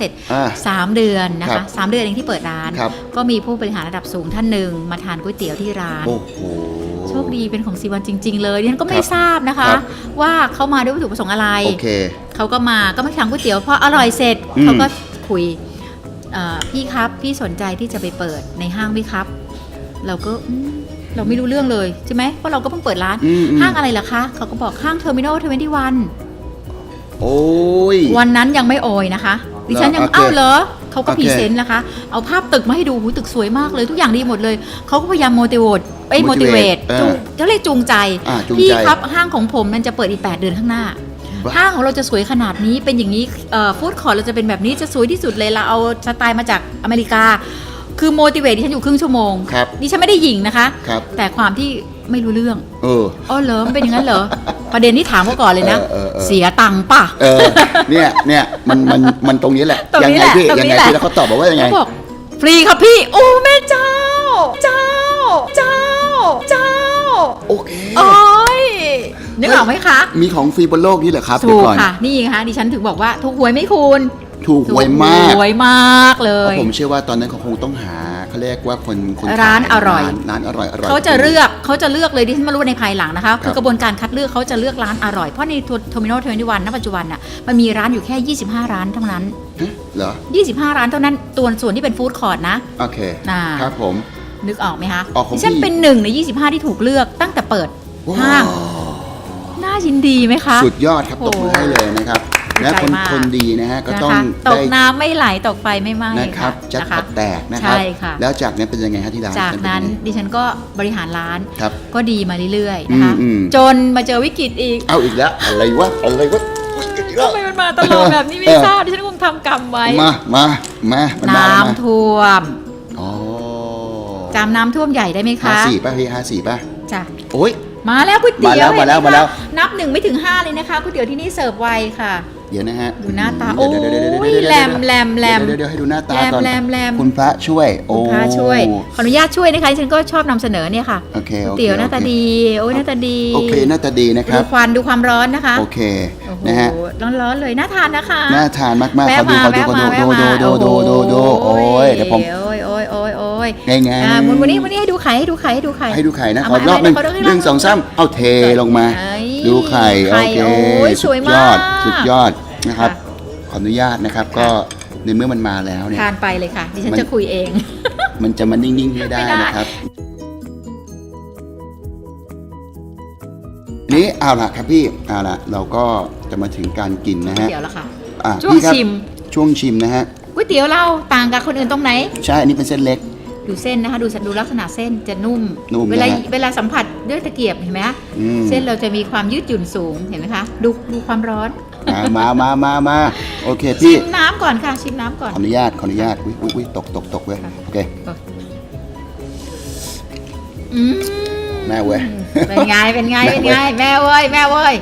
เสร็จ อ่า3 เดือนนะครัคะบสามเดือนเองที่เปิดร้าน ครับ ก็มีผู้บริหารระดับสูงท่านหนึ่งมาทานก๋วยเตี๋ยวที่ร้าน โอ้โห โชคดีเป็นของซีวันจริง ๆ เลยดิฉันก็ไม่ครับทราบนะคะ ครับ ว่าเขามาด้วยวัตถุประสงค์อะไร โอเค เขาก็มาก็มาทานก๋วยเตี๋ยวพออร่อยเสร็จอืม เขาก็คุยเอ่อพี่ครับพี่สนใจที่จะไปเปิดในห้างไหมครับ เราก็อืมเราไม่รู้เรื่องเลยใช่ไหมเพราะเราก็เพิ่งเปิดร้าน อืมอืมห้างอะไรล่ะคะ เขาก็บอกห้างเทอร์มินอลทเวนตี้วันโอ้ย วันนั้นยังไม่โอยนะคะ ดิฉันยังโอเคเอ้าเหรอเขาก็โอเคพรีเซนต์นะคะ เอาภาพตึกมาให้ดูหูตึกสวยมากเลย ทุกอย่างดีหมดเลยเขาก็พยายามโม i ิ e ไอ้โม motivate ติเวตเออจูงเขาเรียกจูงใจอ่าจูงพี่ใจครับห้างของผมมันจะเปิดอีก 8 เดือนข้างหน้าว้าห้างของเราจะสวยขนาดนี้เป็นอย่างนี้ฟู้ดคอร์เราจะเป็นแบบนี้จะสวยที่สุดเลยเราเอาสไตล์มาจากอเมริกา คือโม i ิเวตดิฉันอยู่ครึ่งชั่วโมงครับดิฉันไม่ได้หยิงนะคะครับแต่ความที่ไม่รู้เรื่อง เอออ๋อเหรอมันเป็นอย่างนั้นเหรอ ประเด็นที่ถามเขาก่อนเลยนะ เออเออเออ เสียตังค์ป่ะ เออเนี่ยเนี่ยมันมันมันตรงนี้แหละ ตรงยันี้ไงแหละพี่ตรงยังนี้ไงแหละ พี่แล้วเขาตอบบอกว่ายังไง เขาบอกฟรีครับพี่ โอ้แม่เจ้า เจ้า เจ้า เจ้า โอเค โอ้ยนึกออกไหมคะมีของฟรีบนโลกนี่เหรอครับถูเดี๋ยวกก่อนค่ะ นี่ค่ะดิฉันถึงบอกว่าถูกหวยไหม่คุณถูกหวยมาก ถูหวยมากเลเพราะยผมเชื่อว่าตอนนั้นเขาคงต้องหา เขาเรียกว่าคนคนขยร้านอร่อยร้านร้านอร่อยอร่อยเขาจะเลือกเขาจะเลือกเลยดิฉันมารู้ในภายหลังนะคะครับคือกระบวนการคัดเลือกเขาจะเลือกร้านอร่อย เพราะในเทอร์มินอลเทอร์มินอลณปัจจุบันน่ะมันมีร้านอยู่แค่ 25 ร้านเท่านั้นฮะเหรอ25 ร้านเท่านั้นตัวส่วนที่เป็นฟู้ดคอร์ทนะ โอเคอ่าครับผมนึกออกไหมคะออกของดิฉันพี่เป็นหนึ่งใน 25 ที่ถูกเลือกตั้งแต่เปิดห้างน่ายินดีไหมคะ สุดยอดครับโอ้ตบมือให้เลยนะครับดีใจ และคนมากคนดีนะฮะก็นะต้องคะตได้กน้ำไม่ไหลตกไฟไม่ไหม้นะครับแจ็คนะพคะอตแตกนะครับใช่ค่ะแล้วจากนั้นเป็นยังไงฮะที่ร้าน จากนั้นเป็ยังไงดิฉันก็บริหารร้านครับก็ดีมาเรื่อยๆนะคะอืมอืมจนมาเจอวิกฤตอีก เอาอีกแล้วอะไรวะอะไรวะอุ๊ยอีกแล้วทำไมมันมาตลอดแบบนี้ไม่เออทราบดิฉันคงทำกรรมไว้ มามามามันมาน้แล้วมาำท่วมอ๋อจำน้ำท่วมใหญ่ได้ไหมห้าคะสี่ป่ะพี่ห้าสี่ป่ะจ้ะโอ้ยมาแล้วก๋วยเตี๋ยวมาแล้วเห็นไหมาแล้วคะนับหนึ่งไม่ถึงห้าเลยนะคะก๋วยเตี๋ยวที่นี่เสิร์ฟไวค่ะ เดี๋ยวนะฮะดูหน้าตาเดี๋ยวเดี๋ยวเดี๋ยวเดี๋ยวโอ้ยเดี๋ยวแรมแรมแรมเดี๋ยวเดี๋ยวให้ดูหน้าตาแรมก่อนแรมแรมคุณพระช่วยโอ้คุณพระช่วย ขออนุญาตช่วยนะคะดิฉันก็ชอบนำเสนอเนี่ยค่ะโอเคก๋วยโอเคเตี๋ยวหน้าตาโอเคดีโอ้ยหน้าตาดีโอเคหน้าตาดีนะคดูรับควันดูความร้อนนะคะโอเคโอ้โหนะฮะร้อนๆเลยน่าทานนะคะน่าทานมากๆแวะขอดูมาขอดูแวะขอมาดูแวะดูมาดูดูดูดูดูโอ้ยเดี๋ยวผมโอ้ยโอ้ยโอ้ยโอ้ยง่ายง่ายอ่าวันนี้วันนี้ให้ดูไข่ให้ดูไข่ให้ดูไข่ให้ดูไข่นะเอาขอมารอบหนึ่งเอามาหนึ่งสองสามเอาเทลงมาเอ้ย ดูไข่โอไข่เคโอ้ยสวยสุดมายอกดสุดยอดนะครับค่ะขออนุญาตนะครับก็ในเมื่อมันมาแล้วเนี่ยทานไปเลยค่ะดิฉันมันจะคุยเอง มันจะมานิ่งๆไม่ได้ไม่ได้นะครับนี้เอาล่ะครับพี่เอาล่ะเราก็จะมาถึงการกินนะฮะเดี๋ยวละค่ะอะช่วงพี่ครับชิมช่วงชิมนะฮะก๋วยเตี๋ยวเราต่างกับคนอื่นตรงไหน ใช่อันนี้เป็นเส้นเล็ก ดูเส้นนะคะดูดูลักษณะเส้นจะนุ่ม นุ่มเวลานะฮะเวลาสัมผัสด้วยตะเกียบเห็นไหมคะอืม เส้นเราจะมีความยืดหยุ่นสูงเห็นไหมคะดูดูความร้อนอะมามามามาโอเคชิพี่มน้ำก่อนค่ะชิมน้ำก่อน ขออนุญาต ขออนุญาต อุ้ยอุ้ยอุ้ยตกตกตกเว้ย ค่ะ โอเค อืมแม่เว้ย เป็นไงเป็นไงแม่เป็นเว้ไงยแม่เว้ยแม่เว้ย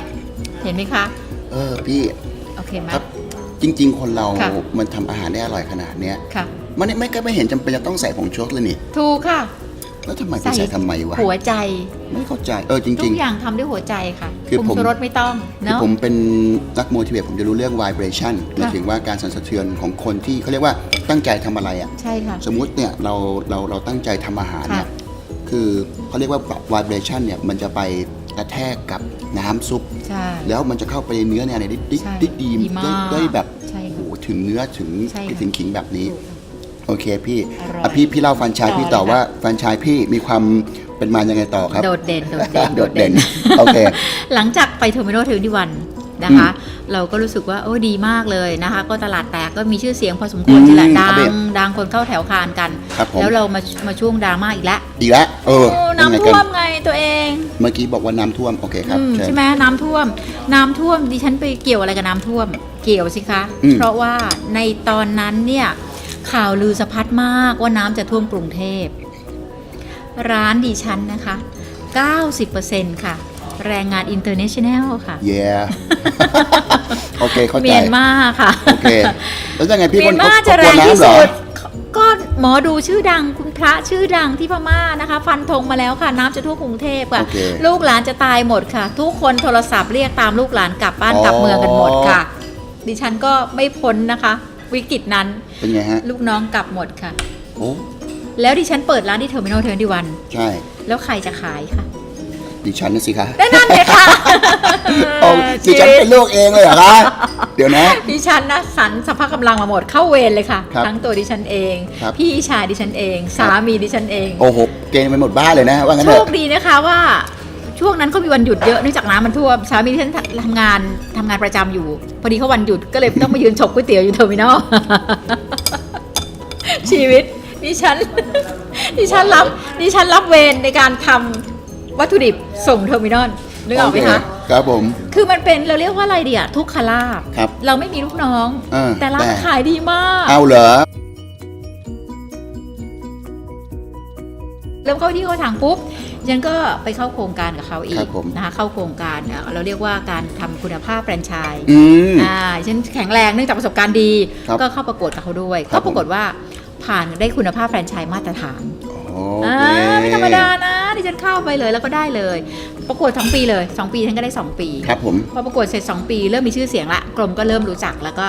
เห็นไหมคะ เออพี่ โอเคไหม ครับ จริง ๆ คนเรา ค่ะ มันทำอาหารได้อร่อยขนาดเนี้ย ค่ะ มันไม่ก็ไม่เห็นจำเป็นจะต้องใส่ผงชูรสเลยนี่ ถูกค่ะ แล้วทำไมไปใส่ทำไมวะ หัวใจ ไม่เข้าใจ เออจทุริงกอย่างทำด้วยหัวใจค่ะคือปรุงผม ชูรสไม่ต้องๆคือเนาะ ผมเป็นนักโมทิเวตผมจะรู้เรื่อง vibration หมายถึงว่าการสั่นสะเทือนของคนที่เขาเรียกว่าตั้งใจทำอะไรอะ ใช่ค่ะ สมมุติเนี่ยเราเราเราตั้งใจทำอาหารเนี่ย ค่ะคือเขาเรียกว่า vibration เนี่ยมันจะไปกระแทกกับน้ำซุป ใช่ แล้วมันจะเข้าไปในเนื้อเนี่ยได้ได้ใช่ได้ดีดีมากได้ได้แบบใช่โอ้ค่ะโหถึงเนื้อถึงใช่ค่ะ ถึงขิงแบบนี้ ถูกค่ะ โอเคพี่อร่อยอะพี่พี่เล่าแฟรนไชายต่อพี่ต่อเลยค่ะ ว่าแฟรนไชายพี่มีความเป็นมายังไงต่อครับ โดดเด่น โดดเด่น โดดเด่น โอเค หลังจากไปเทอร์มินอลเทอร์มิวันนะคะ เราก็รู้สึกว่า โอ้ดีมากเลยนะคะ ก็ตลาดแตกก็มีชื่อเสียงพอสมควรอืมทีละครัดับพี่ งดังคนเข้าแถวคานกัน ครับผม แล้วเรามามาช่วงดราม่าอีกแล้วอีกแล้วเออโอ้เป็นไงน้ำกัท่วมไงตัวเองเมื่อกี้บอกว่าน้ำท่วม โอเคครับอืมเชิญใช่ไหมน้ำท่วม น้ำท่วมดิฉันไปเกี่ยวอะไรกับน้ำท่วม เกี่ยวสิคะ อืม เพราะว่าในตอนนั้นเนี่ย ข่าวลือสะพัดมากว่าน้ำจะท่วมกรุงเทพ ร้านดิฉันนะคะ 90%ค่ะ แรงงานอินเตอร์เนชั่นแนลค่ะเย่โอเคเข้าใจเมียนมาค่ะ โอเค แล้วยังไงพี่เมียนมาเขาจะแรเขากลัวงที่น้ำเหรสุอดก็หมอดูชื่อดังคุณพระชื่อดังที่พม่านะคะ ฟันธงมาแล้วค่ะ น้ำจะท่วมกรุงเทพค่ะ โอเค ลูกหลานจะตายหมดค่ะ ทุกคนโทรศัพท์เรียกตามลูกหลานกลับบ้านกลับเมืองกันหมดค่ะ ดิฉันก็ไม่พ้นนะคะ วิกฤตนั้น เป็นไงฮะ ลูกน้องกลับหมดค่ะ โอ้ แล้วดิฉันเปิดร้านที่เทอร์มินอลเทอร์นวัน ใช่ แล้วใครจะขายคะดิฉันนะสิคะนั่นนั่นเลยค่ะโอ้ดิฉันเป็นลูกเองเลยเหรอคะ เดี๋ยวนะ ดิฉันนะสรรสภาพกำลังมาหมดเข้าเวรเลยค่ะ ครับทั้งตัวดิฉันเอง ครับ พี่ชายดิฉันเอง สามีดิฉันเอง โอ้โหเกณฑ์ไปหมดบ้านเลยนะ ว่างั้นโชเถคอะดีนะคะว่า ช่วงนั้นเขามีวันหยุดเยอะเนื่องจากน้ำมันท่วมสามีดิฉันทำงานทำงานประจำอยู่ พอดีเขาวันหยุดก็เลยต้องมายืนฉกก๋วยเตี๋ยวอยู่เทอร์มินอลชีวิตดิฉันดิฉันรับดิฉันรับเวรในการทำวัตถุดิบส่งเทอร์มินอลนึกออกไหมคะโเครับผม คือมันเป็นเราเรียกว่าอะไรเดียทุกขลาบครับเราไม่มีลูกน้องเออแต่ร้านแต่ขายดีมากเอาเหรอเริ่มเข้าที่เข้าทางปุ๊บ ฉันก็ไปเข้าโครงการกับเขาอีครักบผม นะคะเข้าโครงการเอ่อเราเรียกว่าการทำคุณภาพแฟรนไชส์อืม อ่าฉันแข็งแรงเนื่องจากประสบการณ์ดี ครับก็เข้าประกวดกับเขาด้วย ครับ ก็ปรากฏว่าผ่านได้คุณภาพแฟรนไชส์มาตรฐานโออ่าเคไม่ธรรมดานะที่ฉันเข้าไปเลยแล้วก็ได้เลย ประกวดสองปีเลยสองปีฉันก็ได้สองปี ครับผม พอประกวดเสร็จ 2 ปีเริ่มมีชื่อเสียงละกรมก็เริ่มรู้จักแล้วก็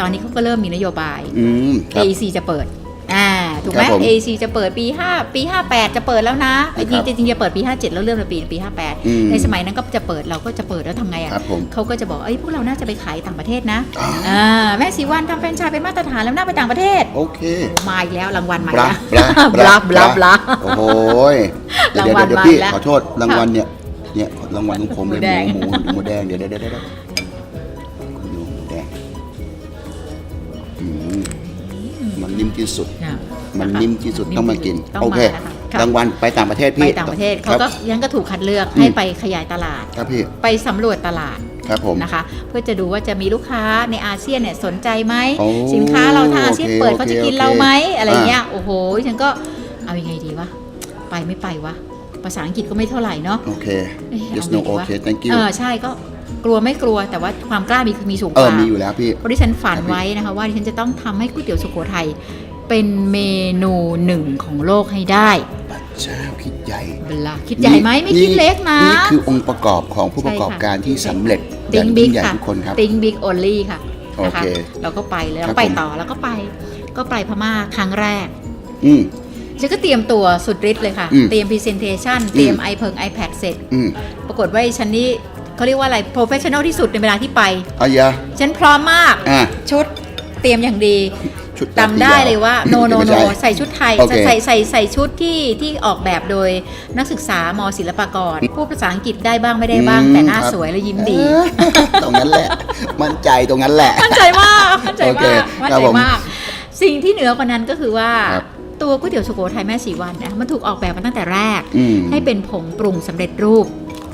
ตอนนี้เขาก็เริ่มมีนโยบาย อืมครับ AEC จะเปิดอ่า ถูกไหม ครับผม AEC จะเปิดปี 5 ปี 58 จะเปิดแล้วนะครัจริบงจริงๆจะเปิดปี 57 แล้วเริ่มในปีปี อืม58 ในสมัยนั้นก็จะเปิดเราก็จะเปิดแล้วทำไงครัอะบผมเขาก็จะบอกเอ้ยพวกเราน่าจะไปขายต่างประเทศนะอ่า อ่าแม่สีวันทำแฟรนไชส์เป็นมาตรฐานแล้วน่าไปต่างประเทศโอเคโอ้มาอีกแล้วรางวัลมาบอีกลาแล้วบลาบลาบลาโอ้โหยเดี๋ยวรางวัลเดี๋ยวมาพี่อีกแล้วขอโทษรางวัลเนี่ยเนี่ยรางวัลของผมเลยหมูแดง หมูหมูหมูแดงเดี๋ยวเดี๋ยวเดี๋ยวเดี๋ยวคุณดูหมูแดงอืมมันนิ่มที่สุดอะ มันนิ่มที่สุดต้องมากินต้องมาโอเคนะคะครับรางวัลไปต่างประเทศไปพี่ต่างประเทศคเขารับก็ยังก็ถูกคัดเลือกอืมให้ไปขยายตลาด ครับพี่ ไปสำรวจตลาดครับผมนะคะเพื่อจะดูว่าจะมีลูกค้าในอาเซียนเนี่ยสนใจไหมโอ้สินค้าเราถ้าอาเซียนโอเคเปิดเขาจะกินโอเคเราไหมโอเคอะไรเงี้ยโอ้โหฉันก็เอายังไงดีวะไปไม่ไปวะภาษาอังกฤษก็ไม่เท่าไหร่เนาะโอเคเอ๊ะ yes เอา no ไงดีวะ okay thank you เออใช่ก็กลัวไม่กลัวแต่ว่าความกล้ามีมีสูงกเออว่ามีอยู่แล้วพี่เพราะที่ฉันฝันไว้นะคะว่าดิฉันจะต้องทำให้ก๋วยเตี๋ยวสุโขทัย เป็นเมนูหนึ่งของโลกให้ได้ปัจเจ้าคิดใหญ่เวลาคิดใหญ่ไหมไม่คิดเล็กนะ นี่คือองค์ประกอบของผู้ประกอบการที่สำเร็จอติย่างงบิ๊ยิ่กงใหญ่ค่ะทุกคนครับติงบิ๊กโอลี่ค่ะนะคะโอเคเราก็ไปเลยครัเราบไปผมต่อแล้วก็ไป ก็ไปพม่าครั้งแรก อืมฉันก็เตรียมตัวสุดฤทธิ์เลยค่ะอืมเตรียมพรีเซนเทชันเตรียม i เพิง iPad เสร็จอืมปรากฏว่าไอ้ฉันนี่เขาเรียกว่าอะไรโปรเฟชชั่นอลที่สุดในเวลาที่ไปอายะฉันพร้อมมากอะชุดเตรียมอย่างดี ชุดจำได้เลยว่าโนโนไม่โนช่ใส่ชุดไทยโอเคใส่ใส่ใส่ชุดที่ที่ออกแบบโดยนักศึกษามศิลปากรพูดภาษาอังกฤษได้บ้างไม่ได้บ้างอืมแต่หน้าครับสวยและยิ้มดีเออตรงนั้นแหละ มั่นใจตรงนั้นแหละ มั่นใจมากมั่นใจโอเคมากมั่นครัใจบผมมากสิ่งที่เหนือกว่านั้นก็คือว่าครับตัวก๋วยเตี๋ยวสุโขทัยแม่สีวันนะมันถูกออกแบบมาตั้งแต่แรกอืมให้เป็นผงปรุงสำเร็จรูป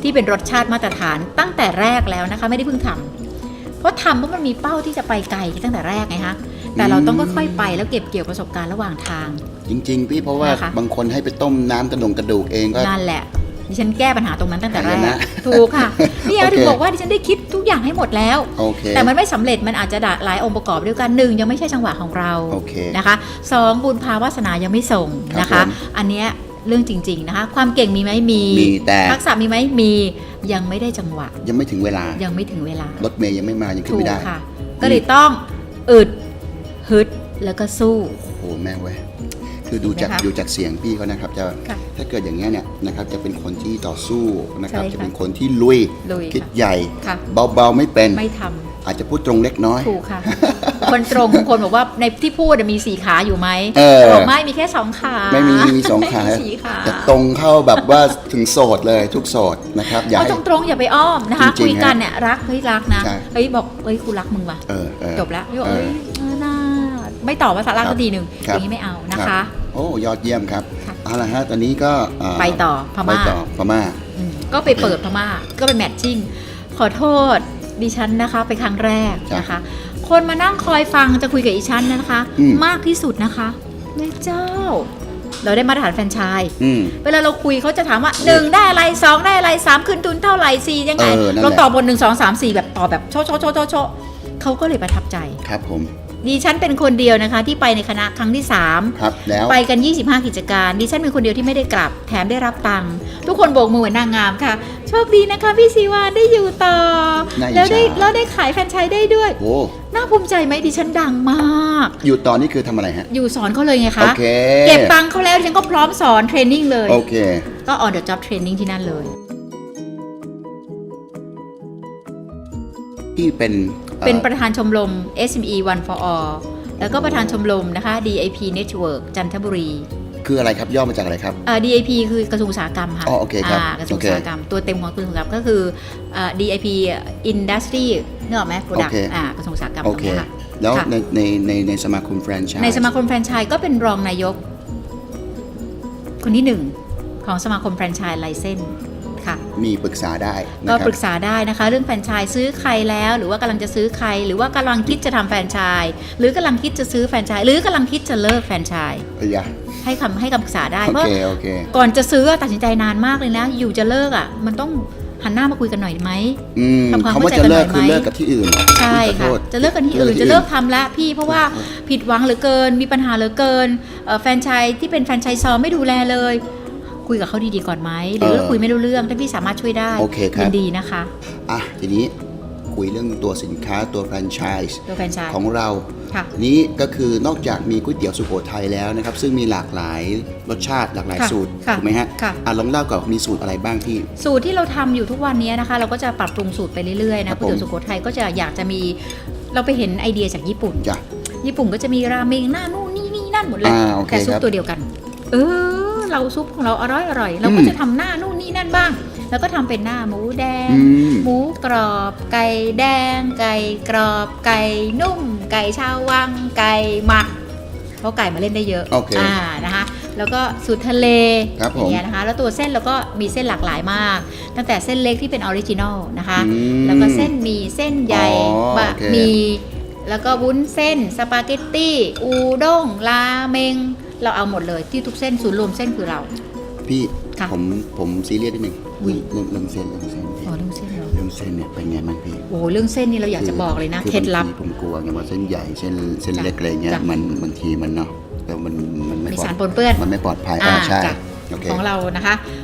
ที่เป็นรสชาติมาตรฐานตั้งแต่แรกแล้วนะคะ ไม่ได้เพิ่งทำเพราะทำเพราะมันมีเป้าที่จะไปไกลตั้งแต่แรกไงฮะ แต่เราต้องค่อยๆไปแล้วเก็บเกี่ยวประสบการณ์ระหว่างทาง จริง ๆ พี่เพราะว่านะคะ บางคนให้ไปต้มน้ำกระดงกระดูกเองก็ นั่นแหละดิฉันแก้ปัญหาตรงนั้นตั้งแต่แรหายกนะถูกค่ะนี่โอเค ถึงบอกว่าดิฉันได้คิดทุกอย่างให้หมดแล้ว โอเค แต่มันไม่สำเร็จมันอาจจะด่าหลายองค์ประกอบด้วยกันหนึ่งยังไม่ใช่จังหวะของเราโอเคนะคะสองบุญภาวาสนายังไม่ส่งนะครัคะ บผมอันเนี้ยเรื่องจริงๆนะคะความเก่งมีไหมมีมีแต่ ทักษะมีไหมมียังไม่ได้จังหวะยังไม่ถึงเวลายังไม่ถึงเวลารถเมย์ยังไม่มายังขึ้นถูไม่กได้ ค่ะ ก็เลยต้องอึด ฮึดแล้วก็สู้ โอ้โหแม่เว้ยคือดูจากเห็นไหมคะดูจากเสียงพี่เขานะครับจะค่ะถ้าเกิดอย่างเงี้ยเนี่ยนะครับจะเป็นคนที่ต่อสู้นะครับใช่ค่ะจะเป็นคนที่ลุยลุยคิดค่ะใหญ่ ค่ะ เบาๆไม่เป็น ไม่ทำอาจจะพูดตรงเล็กน้อย ถูกค่ะ คนตรงบางคนบอกว่าในที่พูดมีสี่ขาอยู่ไหมเออ บอกไม่มีแค่สองขาไม่มีมีสองขาไม่มีสี่ขาแต่ตรงเข้าแบบว่าถึงโสดเลยทุกโสดนะครับอย่าเอาให้ ตรงๆอย่าไปอ้อมนะคะจริงๆคุยกันฮะเนี่ยรักเฮ้ยรักนะใช่ เฮ้ยบอกเฮ้ยกูรักมึงว่ะ เออเออจบแล้วพี่บอกเออเอ้ยเออน่า ไม่ตอบภาษาลากครับสักทีหนึ่งครัอบย่างนี้ไม่เอานะรัคะบโอ้ยอดเยี่ยมครับค่ะ เอาละฮะตอนนี้ก็เไปต่อพไปม่าต่อพม่า อืมก็ไปเปิดพม่าก็ไปแมทชิ่งขอโทษดิฉันนะคะ ไปครั้งแรกนะคะ คนมานั่งคอยฟังจะคุยกับอีฉันนะคะ อืม มากที่สุดนะคะแม่เจ้า เราได้มาตรฐานแฟรนไชส์อืม เวลาเราคุยเขาจะถามว่า1ได้อะไร2ได้อะไร3คืนทุนเท่าไหร่4ยังไงเออนั่นแหละ เราตอบบน1 2 3 4แบบตอบแบบโชะโชะโชะโชะโชะเขาก็เลยประทับใจ ครับผม ดิฉันเป็นคนเดียวนะคะ ที่ไปในคณะครั้งที่3ครับแล้วไปกัน 25 กิจการ ดิฉันเป็นคนเดียวที่ไม่ได้กลับ แถมได้รับตังค์ทุกคนโบกมือเหมือนนางงามค่ะ โชคดีนะคะพี่สีวานได้อยู่ต่อ น่าอิจฉา แล้วได้แล้วได้ขายแฟรนไชส์ได้ด้วย โอ้น่าภูมิใจไหมดิฉันดังมาก อยู่ตอนนี้คือทำอะไรฮะ อยู่สอนเขาเลยไงโอคะ เคเก็บตังค์เขาแล้วดิฉันก็พร้อมสอนเทรนนิ่งเลย โอเค ก็ on the job training ที่นั่นเลย ที่เป็นอ่อ เป็นประธานชมรม SME One for All แล้วก็ประธานชมรมนะคะ DIP Network จันทบุรีคืออะไรครับย่อมาจากอะไรครับเอ่อ DIP คือกระทรวงอุตสาหกรรมค่ะอ๋อโอเคครับากระทรวงโออุเคตสาหกรรมตัวเต็มของกระทรวงอุตสาหกรรมก็คือเอ่อ DIP Industry นึกออกไหม Product โอเคอ่ากระทรวงอุตสาหกรรมตโอรงเคเนี้ยค่ะแล้วค่ะในในในในสมาคมแฟรนไชส์ในสมาคมแฟรนไชส์ก็เป็นรองนายก คนที่หนึ่งของสมาคมแฟรนไชส์ไลเซน ค่ะ มีปรึกษาได้นะก็ครับปรึกษาได้นะคะ เรื่องแฟรนไชส์ซื้อใครแล้ว หรือว่ากำลังจะซื้อใคร หรือว่ากำลังคิดจะทำแฟรนไชส์หรือกำลังคิดจะซื้อแฟรนไชส์หรือกำลังคิดจะเลิกแฟรนไชส์พยาให้คำให้คำปรึกษาได้โอเพราะเคโอเคก่อนจะซื้อตัดสินใจนานมากเลยนะ อยู่จะเลิกอะ มันต้องหันหน้ามาคุยกันหน่อยไหมอืมทำความเขาว่าเข้าใจจะเลิกกันหน่อยไหมคือเลิกกับที่อื่น ใช่ขอค่ะโทษจะเลิกกันที่อื่น จะเลิกทำแล้วพี่ เพราะว่าผิดหวังเหลือเกิน มีปัญหาเหลือเกินเอ่อแฟรนไชส์ที่เป็นแฟรนไชส์ซอมไม่ดูแลเลย คุยกับเขาดีๆก่อนไหมหรือคุยไม่รู้เรื่องถ้าพี่สามารถช่วยได้โอเคครัยิบนดีนะคะ อะทีนี้คุยเรื่องตัวสินค้าตัวแฟรนไชส์ตัวแฟรนไชส์ ของเรา ค่ะ นี้ก็คือนอกจากมีก๋วยเตี๋ยวสุโขทัยแล้วนะครับ ซึ่งมีหลากหลายรสชาติหลากหลายค่ะสูตรค่ะถูกไหมฮะค่ะ อะลองเล่าก่อนมีสูตรอะไรบ้างพี่ สูตรที่เราทำอยู่ทุกวันนี้นะคะ เราก็จะปรับปรุงสูตรไปเรื่อยๆครันะบก๋วยเตี๋ยวผมสุโขทัยก็จะอยากจะมีเราไปเห็นไอเดียจากญี่ปุ่น จ้ะ ญี่ปุ่นก็จะมีราเมงหน้านู่นนี่นี่นั่นหมดเลยอ่าโอเคแต่ซุปครับ ตัวเดียวกัน เออ เราซุปของเราอร่อยอร่อยเราก็อืมจะทำหน้านู่นนี่นั่นบ้าง แล้วก็ทำเป็นหน้าหมูแดงอืมหมูกรอบ ไก่แดง ไก่กรอบ ไก่นุ่ม ไก่ชาววัง ไก่หมักเพราะไก่มาเล่นได้เยอะโอเคนะคะแล้วก็สูตรทะเลครับผมอย่างเงี้ยนะคะ แล้วตัวเส้นเราก็มีเส้นหลากหลายมาก ตั้งแต่เส้นเล็กที่เป็นออริจินอลนะคะอืมแล้วก็เส้นหมีเส้นใหญ่อ๋อบะโอเคหมี่แล้วก็วุ้นเส้น สปาเกตตี้ อูด้ง ราเมง เราเอาหมดเลยที่ทุกเส้นศูนย์รวมเส้นคือเรา พี่ค่ะ ผมผมซีเรียสนิดหนึ่งอุ๊ยเรื่องเรื่องเส้นเรื่องเส้นพี่อ๋อเรื่องเส้นเหรอเรื่องเส้นเนี่ยเป็นไงบ้างพี่โอ้โหเรื่องเส้นนี่เราอยากจะบอกเลยนะ คือเคล็ดลับางทีผมกลัวไงว่าเส้นใหญ่เส้นเส้นจ้ะเล็กอะไรเงี้ยจ้ะมันบางทีมันเนาะแต่มันมันไม่มีปลอสาดรปนเปื้อนมันไม่ปลอดภัยอ่าอ่าใช่จ้ะ โอเค ของเรานะคะขออนุ